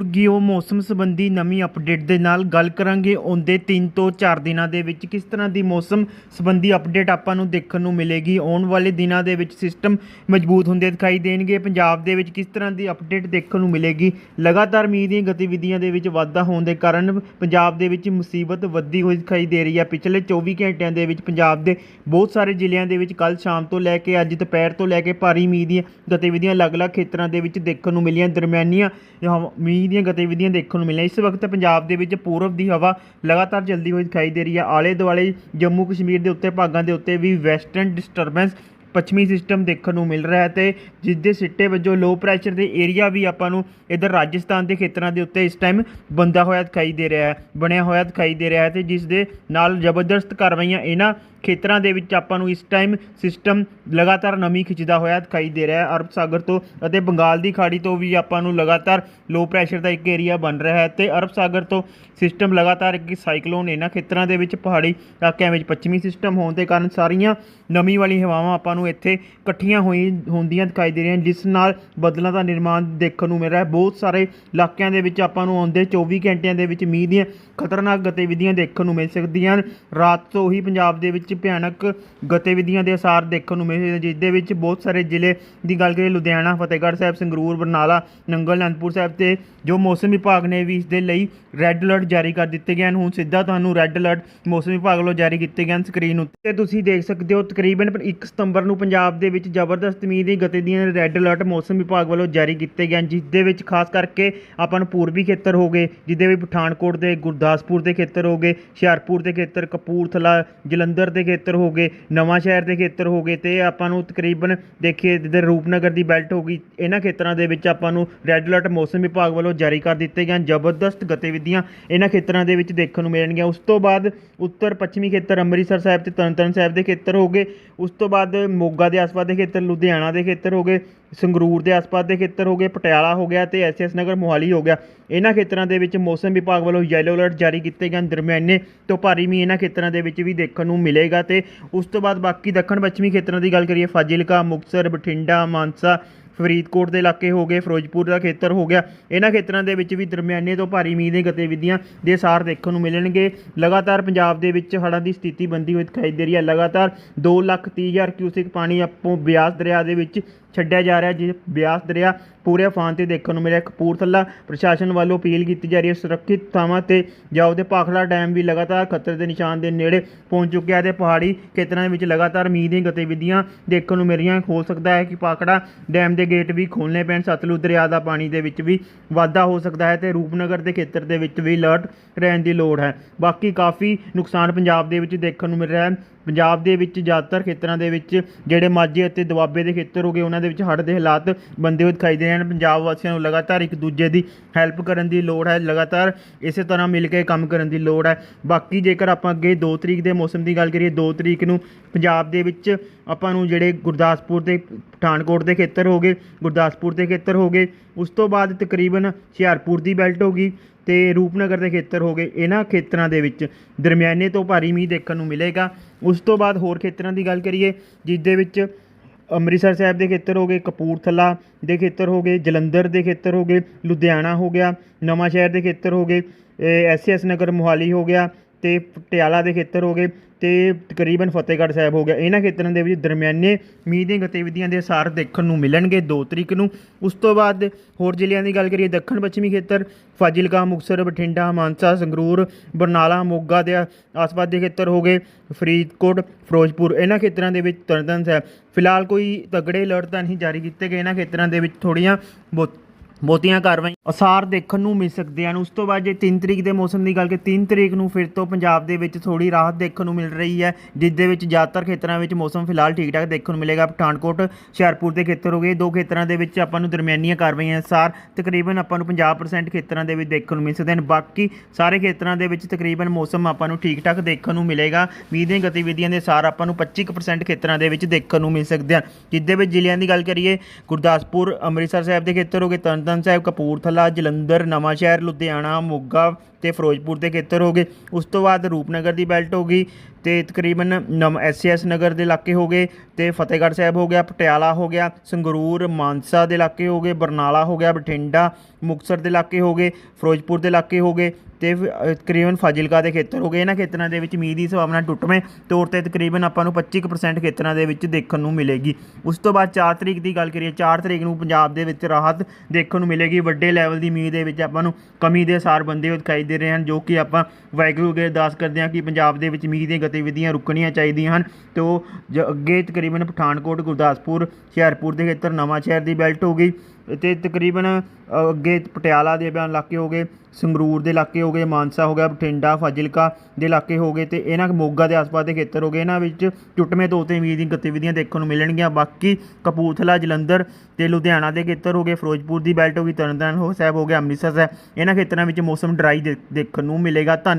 ਗਿਓ ਮੌਸਮ ਸੰਬੰਧੀ ਨਵੀਂ ਅਪਡੇਟ ਦੇ ਨਾਲ ਗੱਲ ਕਰਾਂਗੇ। ਆਉਂਦੇ 3 ਤੋਂ 4 ਦਿਨਾਂ ਦੇ ਵਿੱਚ ਕਿਸ ਤਰ੍ਹਾਂ ਦੀ ਮੌਸਮ ਸੰਬੰਧੀ ਅਪਡੇਟ ਆਪਾਂ ਨੂੰ ਦੇਖਣ ਨੂੰ ਮਿਲੇਗੀ? ਆਉਣ ਵਾਲੇ ਦਿਨਾਂ ਦੇ ਵਿੱਚ ਸਿਸਟਮ ਮਜ਼ਬੂਤ ਹੁੰਦੇ ਦਿਖਾਈ ਦੇਣਗੇ। ਪੰਜਾਬ ਦੇ ਵਿੱਚ ਕਿਸ ਤਰ੍ਹਾਂ ਦੀ ਅਪਡੇਟ ਦੇਖਣ ਨੂੰ ਮਿਲੇਗੀ? ਲਗਾਤਾਰ ਮੀਂਹ ਦੀਆਂ ਗਤੀਵਿਧੀਆਂ ਦੇ ਵਿੱਚ ਵਾਧਾ ਹੋਣ ਦੇ ਕਾਰਨ ਪੰਜਾਬ ਦੇ ਵਿੱਚ ਮੁਸੀਬਤ ਵੱਧਦੀ ਹੋਈ ਦਿਖਾਈ ਦੇ ਰਹੀ ਹੈ। ਪਿਛਲੇ 24 ਘੰਟਿਆਂ ਦੇ ਵਿੱਚ ਪੰਜਾਬ ਦੇ ਬਹੁਤ ਸਾਰੇ ਜ਼ਿਲ੍ਹਿਆਂ ਦੇ ਵਿੱਚ ਕੱਲ ਸ਼ਾਮ ਤੋਂ ਲੈ ਕੇ ਅੱਜ ਦੁਪਹਿਰ ਤੋਂ ਲੈ ਕੇ ਭਾਰੀ ਮੀਂਹ ਦੀਆਂ ਗਤੀਵਿਧੀਆਂ ਅਲੱਗ-ਅਲੱਗ ਖੇਤਰਾਂ ਦੇ ਵਿੱਚ ਦੇਖਣ ਨੂੰ ਮਿਲੀਆਂ। ਦਰਮਿਆਨੀਆਂ ਮੀਂਹ ਦੀਆਂ ਗਤੀਵਿਧੀਆਂ ਦੇਖਣ ਨੂੰ ਮਿਲੀਆਂ। ਇਸ ਵਕਤ ਪੰਜਾਬ ਦੇ ਵਿੱਚ ਪੂਰਬ ਦੀ ਹਵਾ ਲਗਾਤਾਰ ਚੱਲਦੀ ਹੋਈ ਦਿਖਾਈ ਦੇ ਰਹੀ ਹੈ। ਆਲੇ ਦੁਆਲੇ ਜੰਮੂ ਕਸ਼ਮੀਰ ਦੇ ਉੱਤੇ, ਭਾਗਾਂ ਦੇ ਉੱਤੇ ਵੀ ਵੈਸਟਰਨ ਡਿਸਟਰਬੈਂਸ ਪੱਛਮੀ ਸਿਸਟਮ ਦੇਖਣ ਨੂੰ ਮਿਲ ਰਿਹਾ ਹੈ ਤੇ ਜਿਸ ਦੇ ਸਿੱਟੇ ਵਜੋਂ ਲੋ ਪ੍ਰੈਸ਼ਰ ਦੇ ਏਰੀਆ ਵੀ ਆਪਾਂ ਨੂੰ ਇਧਰ ਰਾਜਸਥਾਨ ਦੇ ਖੇਤਰਾਂ ਦੇ ਉੱਤੇ ਇਸ ਟਾਈਮ ਬੰਦਾ ਹੋਇਆ ਦਿਖਾਈ ਦੇ ਰਿਹਾ ਹੈ, ਬਣਿਆ ਹੋਇਆ ਦਿਖਾਈ ਦੇ ਰਿਹਾ ਹੈ ਤੇ ਜਿਸ ਦੇ ਨਾਲ ਜ਼ਬਰਦਸਤ ਕਾਰਵਾਈਆਂ ਇਹਨਾਂ ਖੇਤਰਾਂ ਦੇ ਵਿੱਚ ਆਪਾਂ ਨੂੰ ਇਸ ਟਾਈਮ ਸਿਸਟਮ ਲਗਾਤਾਰ ਨਮੀ ਖਿੱਚਦਾ ਹੋਇਆ ਦਿਖਾਈ ਦੇ ਰਿਹਾ ਹੈ। ਅਰਬ ਸਾਗਰ ਤੋਂ ਅਤੇ ਬੰਗਾਲ ਦੀ ਖਾੜੀ ਤੋਂ ਵੀ ਆਪਾਂ ਨੂੰ ਲਗਾਤਾਰ ਲੋ ਪ੍ਰੈਸ਼ਰ ਦਾ ਇੱਕ ਏਰੀਆ ਬਣ ਰਿਹਾ ਹੈ ਤੇ ਅਰਬ ਸਾਗਰ ਤੋਂ ਸਿਸਟਮ ਲਗਾਤਾਰ ਇੱਕ ਸਾਈਕਲੋਨ ਇਹਨਾਂ ਖੇਤਰਾਂ ਦੇ ਵਿੱਚ ਪਹਾੜੀ ਇਲਾਕਿਆਂ ਵਿੱਚ ਪੱਛਮੀ ਸਿਸਟਮ ਹੋਣ ਦੇ ਕਾਰਨ ਸਾਰੀਆਂ ਨਮੀ ਵਾਲੀ ਹਵਾਵਾਂ ਆਪਾਂ ਨੂੰ ਇੱਥੇ ਇਕੱਠੀਆਂ ਹੋਈ ਹੁੰਦੀਆਂ ਦਿਖਾਈ ਦੇ ਰਹੀਆਂ ਜਿਸ ਨਾਲ ਬੱਦਲਾਂ ਦਾ ਨਿਰਮਾਣ ਦੇਖਣ ਨੂੰ ਮਿਲ ਰਿਹਾ ਹੈ। ਬਹੁਤ ਸਾਰੇ ਇਲਾਕਿਆਂ ਦੇ ਵਿੱਚ ਆਪਾਂ ਨੂੰ ਆਉਂਦੇ 24 ਘੰਟਿਆਂ ਦੇ ਵਿੱਚ ਮੀਂਹ ਦੀਆਂ ਖਤਰਨਾਕ ਗਤੀਵਿਧੀਆਂ ਦੇਖਣ ਨੂੰ ਮਿਲ ਸਕਦੀਆਂ ਹਨ। ਰਾਤ ਤੋਂ ਹੀ ਪੰਜਾਬ ਦੇ ਵਿੱਚ ਭਿਆਨਕ ਗਤੀਵਿਧੀਆਂ ਦੇ ਅਸਾਰ ਦੇਖਣ ਨੂੰ ਮਿਲ ਰਹੇ ਜਿਸ ਦੇ ਵਿੱਚ ਬਹੁਤ ਸਾਰੇ ਜ਼ਿਲ੍ਹੇ ਦੀ ਗੱਲ ਕਰੀਏ, ਲੁਧਿਆਣਾ, ਫਤਿਹਗੜ੍ਹ ਸਾਹਿਬ, ਸੰਗਰੂਰ, ਬਰਨਾਲਾ, ਨੰਗਲ, ਅਨੰਦਪੁਰ ਸਾਹਿਬ ਤੇ ਜੋ ਮੌਸਮ ਵਿਭਾਗ ਨੇ ਵੀ ਇਸ ਦੇ ਲਈ ਰੈੱਡ ਅਲਰਟ ਜਾਰੀ ਕਰ ਦਿੱਤੇ ਗਏ ਹਨ। ਹੁਣ ਸਿੱਧਾ ਤੁਹਾਨੂੰ ਰੈੱਡ ਅਲਰਟ ਮੌਸਮ ਵਿਭਾਗ ਵੱਲੋਂ ਜਾਰੀ ਕੀਤੇ ਗਏ ਹਨ ਸਕਰੀਨ ਉੱਤੇ। ਤੁਸੀਂ ਦੇਖ ਸਕਦੇ ਹੋ ਤਕਰੀਬਨ 1 ਸਤੰਬਰ ਨੂੰ ਪੰਜਾਬ ਦੇ ਵਿੱਚ ਜ਼ਬਰਦਸਤ ਮੀਂਹ ਦੀ ਗਤੀਵਿਧੀਆਂ ਦੇ ਰੈੱਡ ਅਲਰਟ ਮੌਸਮ ਵਿਭਾਗ ਵੱਲੋਂ ਜਾਰੀ ਕੀਤੇ ਗਏ ਹਨ, ਜਿਸ ਦੇ ਵਿੱਚ ਖਾਸ ਕਰਕੇ ਆਪਾਂ ਨੂੰ ਪੂਰਬੀ ਖੇਤਰ ਹੋ ਗਏ ਜਿਹਦੇ ਵਿੱਚ ਪਠਾਨਕੋਟ ਦੇ, ਗੁਰਦਾਸਪੁਰ ਦੇ ਖੇਤਰ ਹੋ ਗਏ, ਹੁਸ਼ਿਆਰਪੁਰ ਦੇ ਖੇਤਰ, ਕਪੂਰਥਲਾ, ਜਲੰਧਰ ਦੇ ਖੇਤਰ ਹੋ ਗਏ, ਨਵਾਂ ਸ਼ਹਿਰ ਦੇ ਖੇਤਰ ਹੋ ਗਏ ਤੇ ਆਪਾਂ ਨੂੰ ਤਕਰੀਬਨ ਦੇਖੀਏ ਜਿੱਧਰ ਰੂਪਨਗਰ ਦੀ ਬੈਲਟ ਹੋ ਗਈ, ਇਹਨਾਂ ਖੇਤਰਾਂ ਦੇ ਵਿੱਚ ਆਪਾਂ ਨੂੰ ਰੈੱਡ ਅਲਰਟ ਮੌਸਮ ਵਿਭਾਗ ਵੱਲੋਂ ਜਾਰੀ ਕਰ ਦਿੱਤੇ ਗਏ ਹਨ, ਜ਼ਬਰਦਸਤ ਗਤੀਵਿਧੀਆਂ ਇਹਨਾਂ ਖੇਤਰਾਂ ਦੇ ਵਿੱਚ ਦੇਖਣ ਨੂੰ ਮਿਲਣਗੀਆਂ। ਉਸ ਤੋਂ ਬਾਅਦ ਉੱਤਰ ਪੱਛਮੀ ਖੇਤਰ ਅੰਮ੍ਰਿਤਸਰ ਸਾਹਿਬ ਤੇ ਤਰਨਤਾਰਨ ਸਾਹਿਬ ਦੇ ਖੇਤਰ ਹੋ ਗਏ, ਉਸ ਤੋਂ ਬਾਅਦ ਮੋਗਾ ਦੇ ਆਸ-ਪਾਸ ਦੇ ਖੇਤਰ, ਲੁਧਿਆਣਾ ਦੇ ਖੇਤਰ ਹੋ ਗਏ, ਸੰਗਰੂਰ ਦੇ ਆਸ-ਪਾਸ ਦੇ ਖੇਤਰ ਹੋ ਗਏ, ਪਟਿਆਲਾ ਹੋ ਗਿਆ ਤੇ ਐਸਐਸ ਨਗਰ ਮੋਹਾਲੀ ਹੋ ਗਿਆ। ਇਹਨਾਂ ਖੇਤਰਾਂ ਦੇ ਵਿੱਚ ਮੌਸਮ ਵਿਭਾਗ ਵੱਲੋਂ ਯੈਲੋ ਅਲਰਟ ਜਾਰੀ ਕੀਤੇ ਗਏ ਹਨ ਦਰਮਿਆਨੇ ਤੋਂ ਭਾਰੀ ਮੀਂਹ ਇਹਨਾਂ ਖੇਤਰਾਂ ਦੇ ਵਿੱਚ ਵੀ ਦੇਖਣ ਨੂੰ ਮਿਲੇਗਾ ਤੇ ਉਸ ਤੋਂ ਬਾਅਦ ਬਾਕੀ ਦੱਖਣ ਪੱਛਮੀ ਖੇਤਰਾਂ ਦੀ ਗੱਲ ਕਰੀਏ, ਫਾਜ਼ਿਲਕਾ, ਮੁਕਤਸਰ, ਬਠਿੰਡਾ, ਮਾਨਸਾ ਫਰੀਦਕੋਟ ਦੇ ਇਲਾਕੇ ਹੋ ਗਏ, ਫਿਰੋਜ਼ਪੁਰ ਦਾ ਖੇਤਰ ਹੋ ਗਿਆ। ਇਹਨਾਂ ਖੇਤਰਾਂ ਦੇ ਵਿੱਚ ਵੀ ਦਰਮਿਆਨੇ ਤੋਂ ਭਾਰੀ ਮੀਂਹ ਦੀਆਂ ਗਤੀਵਿਧੀਆਂ ਦੇ ਸਾਰ ਦੇਖਣ ਨੂੰ ਮਿਲਣਗੇ। ਲਗਾਤਾਰ ਪੰਜਾਬ ਦੇ ਵਿੱਚ ਹੜ੍ਹਾਂ ਦੀ ਸਥਿਤੀ ਬੰਦੀ ਹੋਈ ਦਿਖਾਈ ਦੇ ਰਹੀ ਹੈ। ਲਗਾਤਾਰ 230000 ਕਿਊਸਿਕ ਪਾਣੀ ਆਪੋ ਬਿਆਸ ਦਰਿਆ ਦੇ ਵਿੱਚ ਛੱਡਿਆ ਜਾ ਰਿਹਾ, ਜਿਸ ਬਿਆਸ ਦਰਿਆ ਪੂਰੇ ਅਫਾਨ ਤੇ ਦੇਖਣ ਨੂੰ ਮਿਲਿਆ। ਕਪੂਰਥਲਾ ਪ੍ਰਸ਼ਾਸਨ ਵੱਲੋਂ ਅਪੀਲ ਕੀਤੀ ਜਾ ਰਹੀ ਹੈ। ਸੁਰੱਖਿਅਤ ਥਾਵਾਂ ਤੇ ਜਾਓ ਤੇ ਭਾਖੜਾ ਡੈਮ ਵੀ ਲਗਾਤਾਰ ਖਤਰੇ ਦੇ ਨਿਸ਼ਾਨ ਦੇ ਨੇੜੇ ਪਹੁੰਚ ਚੁੱਕਿਆ ਹੈ ਤੇ ਪਹਾੜੀ ਖੇਤਰਾਂ ਵਿੱਚ ਲਗਾਤਾਰ ਮੀਂਹ ਦੀਆਂ ਗਤੀਵਿਧੀਆਂ ਦੇਖਣ ਨੂੰ ਮਿਲ ਰਹੀਆਂ ਹੋ ਸਕਦਾ ਹੈ ਕਿ ਭਾਖੜਾ ਡੈਮ ਦੇ ਗੇਟ ਵੀ ਖੋਲ੍ਹਣੇ ਪੈਣ। ਸਤਲੁਜ ਦਰਿਆ ਦਾ ਪਾਣੀ ਦੇ ਵਿੱਚ ਵੀ ਵਾਧਾ ਹੋ ਸਕਦਾ ਹੈ ਤੇ ਰੂਪਨਗਰ ਦੇ ਖੇਤਰ ਦੇ ਵਿੱਚ ਵੀ ਅਲਰਟ ਰਹਿਣ ਦੀ ਲੋੜ ਹੈ। ਬਾਕੀ ਕਾਫੀ ਨੁਕਸਾਨ ਪੰਜਾਬ ਦੇ ਵਿੱਚ ਦੇਖਣ ਨੂੰ ਮਿਲ ਰਿਹਾ ਹੈ। ਪੰਜਾਬ ਦੇ ਵਿੱਚ ਜ਼ਿਆਦਾਤਰ ਖੇਤਰਾਂ ਦੇ ਵਿੱਚ ਜਿਹੜੇ ਮਾਝੇ ਅਤੇ ਦੁਆਬੇ ਦੇ ਖੇਤਰ ਹੋ ਗਏ, ਉਹਨਾਂ ਦੇ ਵਿੱਚ ਹੜ੍ਹ ਦੇ ਹਾਲਾਤ ਬੰਦੇ ਹੋਏ ਦਿਖਾਈ ਦੇ ਰਹੇ ਹਨ। ਪੰਜਾਬ ਵਾਸੀਆਂ ਨੂੰ ਲਗਾਤਾਰ ਇੱਕ ਦੂਜੇ ਦੀ ਹੈਲਪ ਕਰਨ ਦੀ ਲੋੜ ਹੈ, ਲਗਾਤਾਰ ਇਸੇ ਤਰ੍ਹਾਂ ਮਿਲ ਕੇ ਕੰਮ ਕਰਨ ਦੀ ਲੋੜ ਹੈ। ਬਾਕੀ ਜੇਕਰ ਆਪਾਂ ਅੱਗੇ 2 ਤਰੀਕ ਦੇ ਮੌਸਮ ਦੀ ਗੱਲ ਕਰੀਏ 2 ਤਰੀਕ ਨੂੰ ਪੰਜਾਬ ਦੇ ਵਿੱਚ ਆਪਾਂ ਨੂੰ ਜਿਹੜੇ ਗੁਰਦਾਸਪੁਰ ਦੇ ਪਠਾਨਕੋਟ ਦੇ ਖੇਤਰ ਹੋ ਗਏ, ਗੁਰਦਾਸਪੁਰ ਦੇ ਖੇਤਰ ਹੋ ਗਏ, ਉਸ ਤੋਂ ਬਾਅਦ ਤਕਰੀਬਨ ਹੁਸ਼ਿਆਰਪੁਰ ਦੀ ਬੈਲਟ ਹੋ ਗਈ। ਤੇ ਰੂਪਨਗਰ ਦੇ ਖੇਤਰ ਹੋ ਗਏ। ਇਹਨਾਂ ਖੇਤਰਾਂ ਦੇ ਵਿੱਚ ਦਰਮਿਆਨੇ ਤੋਂ ਭਾਰੀ ਮੀਂਹ ਦੇਖਣ ਨੂੰ ਮਿਲੇਗਾ। ਉਸ ਤੋਂ ਬਾਅਦ ਹੋਰ ਖੇਤਰਾਂ ਦੀ ਗੱਲ ਕਰੀਏ ਜਿਸ ਦੇ ਵਿੱਚ ਅੰਮ੍ਰਿਤਸਰ ਸਾਹਿਬ ਦੇ ਖੇਤਰ ਹੋ ਗਏ, ਕਪੂਰਥਲਾ ਦੇ ਖੇਤਰ ਹੋ ਗਏ, ਜਲੰਧਰ ਦੇ ਖੇਤਰ ਹੋ ਗਏ, ਲੁਧਿਆਣਾ ਹੋ ਗਿਆ ਨਵਾਂ ਸ਼ਹਿਰ ਦੇ ਖੇਤਰ ਹੋ ਗਏ ਐਸਐਸ ਨਗਰ ਮੋਹਾਲੀ ਹੋ ਗਿਆ ਅਤੇ ਪਟਿਆਲਾ ਦੇ ਖੇਤਰ ਹੋ ਗਏ ਅਤੇ ਤਕਰੀਬਨ ਫਤਿਹਗੜ੍ਹ ਸਾਹਿਬ ਹੋ ਗਿਆ। ਇਹਨਾਂ ਖੇਤਰਾਂ ਦੇ ਵਿੱਚ ਦਰਮਿਆਨੇ ਮੀਂਹ ਦੀਆਂ ਗਤੀਵਿਧੀਆਂ ਦੇ ਅਸਾਰ ਦੇਖਣ ਨੂੰ ਮਿਲਣਗੇ 2 ਤਰੀਕ ਨੂੰ। ਉਸ ਤੋਂ ਬਾਅਦ ਹੋਰ ਜ਼ਿਲ੍ਹਿਆਂ ਦੀ ਗੱਲ ਕਰੀਏ ਦੱਖਣ ਪੱਛਮੀ ਖੇਤਰ, ਫਾਜ਼ਿਲਕਾ, ਮੁਕਤਸਰ, ਬਠਿੰਡਾ, ਮਾਨਸਾ, ਸੰਗਰੂਰ, ਬਰਨਾਲਾ, ਮੋਗਾ ਦੇ ਆਸ-ਪਾਸ ਦੇ ਖੇਤਰ ਹੋ ਗਏ, ਫਰੀਦਕੋਟ, ਫਿਰੋਜ਼ਪੁਰ। ਇਹਨਾਂ ਖੇਤਰਾਂ ਦੇ ਵਿੱਚ ਤਰਨਤਾਰਨ ਸਾਹਿਬ। ਫਿਲਹਾਲ ਕੋਈ ਤਗੜੇ ਅਲਰਟ ਤਾਂ ਨਹੀਂ ਜਾਰੀ ਕੀਤੇ ਗਏ। ਇਹਨਾਂ ਖੇਤਰਾਂ ਦੇ ਵਿੱਚ ਥੋੜੀਆਂ ਬਹੁਤ ਬਹੁਤੀਆਂ ਕਾਰਵਾਈ ਅਸਾਰ ਦੇਖਣ ਨੂੰ ਮਿਲ ਸਕਦੇ ਹਨ ਉਸ ਤੋਂ ਬਾਅਦ ਜੇ 3 ਤਰੀਕ ਦੇ ਮੌਸਮ ਦੀ ਗੱਲ ਕਰੀਏ 3 ਤਰੀਕ ਨੂੰ ਫਿਰ ਤੋਂ ਪੰਜਾਬ ਦੇ ਵਿੱਚ ਥੋੜੀ ਰਾਹਤ ਦੇਖਣ ਨੂੰ ਮਿਲ ਰਹੀ ਹੈ, ਜਿਸ ਦੇ ਵਿੱਚ ਜ਼ਿਆਦਾਤਰ ਖੇਤਰਾਂ ਵਿੱਚ ਮੌਸਮ ਫਿਲਹਾਲ ਠੀਕ ਠਾਕ ਦੇਖਣ ਨੂੰ ਮਿਲੇਗਾ। ਪਠਾਨਕੋਟ, ਹੁਸ਼ਿਆਰਪੁਰ ਦੇ ਖੇਤਰ ਹੋ ਗਏ, ਦੋ ਖੇਤਰਾਂ ਦੇ ਵਿੱਚ ਆਪਾਂ ਨੂੰ ਦਰਮਿਆਨੀਆਂ ਕਾਰਵਾਈਆਂ ਅਨਸਾਰ ਤਕਰੀਬਨ ਆਪਾਂ ਨੂੰ 50% ਖੇਤਰਾਂ ਦੇ ਵਿੱਚ ਦੇਖਣ ਨੂੰ ਮਿਲ ਸਕਦੇ ਹਨ ਬਾਕੀ ਸਾਰੇ ਖੇਤਰਾਂ ਦੇ ਵਿੱਚ ਤਕਰੀਬਨ ਮੌਸਮ ਆਪਾਂ ਨੂੰ ਠੀਕ ਠਾਕ ਦੇਖਣ ਨੂੰ ਮਿਲੇਗਾ। ਮੀਂਹ ਦੀਆਂ ਗਤੀਵਿਧੀਆਂ ਦੇ ਸਾਰ ਆਪਾਂ ਨੂੰ 25% ਖੇਤਰਾਂ ਦੇ ਵਿੱਚ ਦੇਖਣ ਨੂੰ ਮਿਲ ਸਕਦੇ ਹਨ ਜਿਸ ਦੇ ਵਿੱਚ ਜ਼ਿਲ੍ਹਿਆਂ ਦੀ ਗੱਲ ਕਰੀਏ, ਗੁਰਦਾਸਪੁਰ, ਅੰਮ੍ਰਿਤਸਰ ਸਾਹਿਬ ਦੇ ਖੇਤਰ ਹੋ ਗਏ ਤਰਨਤਾਰਨ ਸਾਹਿਬ ਕਪੂਰਥਲਾ, ਜਲੰਧਰ ਨਵਾਂ ਸ਼ਹਿਰ ਲੁਧਿਆਣਾ, ਮੋਗਾ ਤੇ ਫਿਰੋਜ਼ਪੁਰ ਦੇ ਖੇਤਰ ਹੋ ਗਏ। ਉਸ ਤੋਂ ਬਾਅਦ ਰੂਪਨਗਰ ਦੀ ਬੈਲਟ ਹੋ ਗਈ। ਤੇ ਤਕਰੀਬਨ ਨਮ ਐਸਐਸ ਨਗਰ ਦੇ ਇਲਾਕੇ ਹੋ ਗਏ ਤੇ ਫਤਿਹਗੜ੍ਹ ਸਾਹਿਬ ਹੋ ਗਿਆ, ਪਟਿਆਲਾ ਹੋ ਗਿਆ, ਸੰਗਰੂਰ, ਮਾਨਸਾ ਦੇ ਇਲਾਕੇ ਹੋ ਗਏ, ਬਰਨਾਲਾ ਹੋ ਗਿਆ, ਬਠਿੰਡਾ, ਮੁਕਤਸਰ ਦੇ ਇਲਾਕੇ ਹੋ ਗਏ, ਫਿਰੋਜ਼ਪੁਰ ਦੇ ਇਲਾਕੇ ਹੋ ਗਏ ਤੇ ਫ- ਤਕਰੀਬਨ ਫਾਜ਼ਿਲਕਾ ਦੇ ਖੇਤਰ ਹੋ ਗਏ। ਇਹਨਾਂ ਖੇਤਰਾਂ ਦੇ ਵਿੱਚ ਮੀਂਹ ਦੀ ਸੰਭਾਵਨਾ ਟੁੱਟਵੇਂ ਤੌਰ ਤੇ ਤਕਰੀਬਨ ਆਪਾਂ ਨੂੰ 25% ਖੇਤਰਾਂ ਦੇ ਵਿੱਚ ਦੇਖਣ ਨੂੰ ਮਿਲੇਗੀ। ਉਸ ਤੋਂ ਬਾਅਦ 4 ਤਰੀਕ ਦੀ ਗੱਲ ਕਰੀਏ 4 ਤਰੀਕ ਨੂੰ ਪੰਜਾਬ ਦੇ ਵਿੱਚ ਰਾਹਤ ਦੇਖਣ ਨੂੰ ਮਿਲੇਗੀ। ਵੱਡੇ ਲੈਵਲ ਦੀ ਮੀਂਹ ਦੇ ਵਿੱਚ ਆਪਾਂ ਨੂੰ ਕਮੀ ਦੇ ਸਾਰ ਬੰਦੇ ਦਿਖਾਈ ਦੇ ਰਹੇ ਹਨ, ਜੋ ਕਿ ਆਪਾਂ ਵਾਹਿਗੁਰੂ ਅੱਗੇ ਅਰਦਾਸ ਕਰਦੇ ਹਾਂ ਕਿ ਪੰਜਾਬ ਦੇ ਵਿੱਚ ਮੀਂਹ ਦੀਆਂ ਗਤੀਵਿਧੀਆਂ ਰੁਕਣੀਆਂ ਚਾਹੀਦੀਆਂ ਹਨ ਤੇ ਉਹ ਜ- ਅੱਗੇ ਤਕਰੀਬਨ ਪਠਾਨਕੋਟ, ਗੁਰਦਾਸਪੁਰ, ਹੁਸ਼ਿਆਰਪੁਰ ਦੇ ਖੇਤਰ ਨਵਾਂ ਸ਼ਹਿਰ ਦੀ ਬੈਲਟ ਹੋ ਗਈ ਤੇ ਤਕਰੀਬਨ ਅੱਗੇ ਪਟਿਆਲਾ ਦੇ ਬਿਆਨ ਇਲਾਕੇ ਹੋ ਗਏ, ਸੰਗਰੂਰ ਦੇ ਇਲਾਕੇ ਹੋ ਗਏ, ਮਾਨਸਾ ਹੋ ਗਿਆ, ਬਠਿੰਡਾ, ਫਾਜ਼ਿਲਕਾ ਦੇ ਇਲਾਕੇ ਹੋ ਗਏ ਤੇ ਇਹਨਾਂ ਮੋਗਾ ਦੇ ਆਸ-ਪਾਸ ਦੇ ਖੇਤਰ ਹੋ ਗਏ। ਇਹਨਾਂ ਵਿੱਚ ਟੁੱਟਵੇਂ ਤੋਂ ਤੇ ਮੀਂਹ ਦੀਆਂ ਗਤੀਵਿਧੀਆਂ ਦੇਖਣ ਨੂੰ ਮਿਲਣਗੀਆਂ। ਬਾਕੀ ਕਪੂਰਥਲਾ, ਜਲੰਧਰ ਤੇ ਲੁਧਿਆਣਾ ਦੇ ਖੇਤਰ ਹੋ ਗਏ, ਫਿਰੋਜ਼ਪੁਰ ਦੀ ਬੈਲਟ ਹੋ ਗਈ, ਤਰਨਤਾਰਨ ਹੋ ਸਾਹਿਬ ਹੋ ਗਿਆ ਅੰਮ੍ਰਿਤਸਰ ਸਾਹਿਬ। ਇਹਨਾਂ ਖੇਤਰਾਂ ਵਿੱਚ ਮੌਸਮ ਡਰਾਈ ਦੇਖਣ ਨੂੰ ਮਿਲੇਗਾ। ਧੰਨ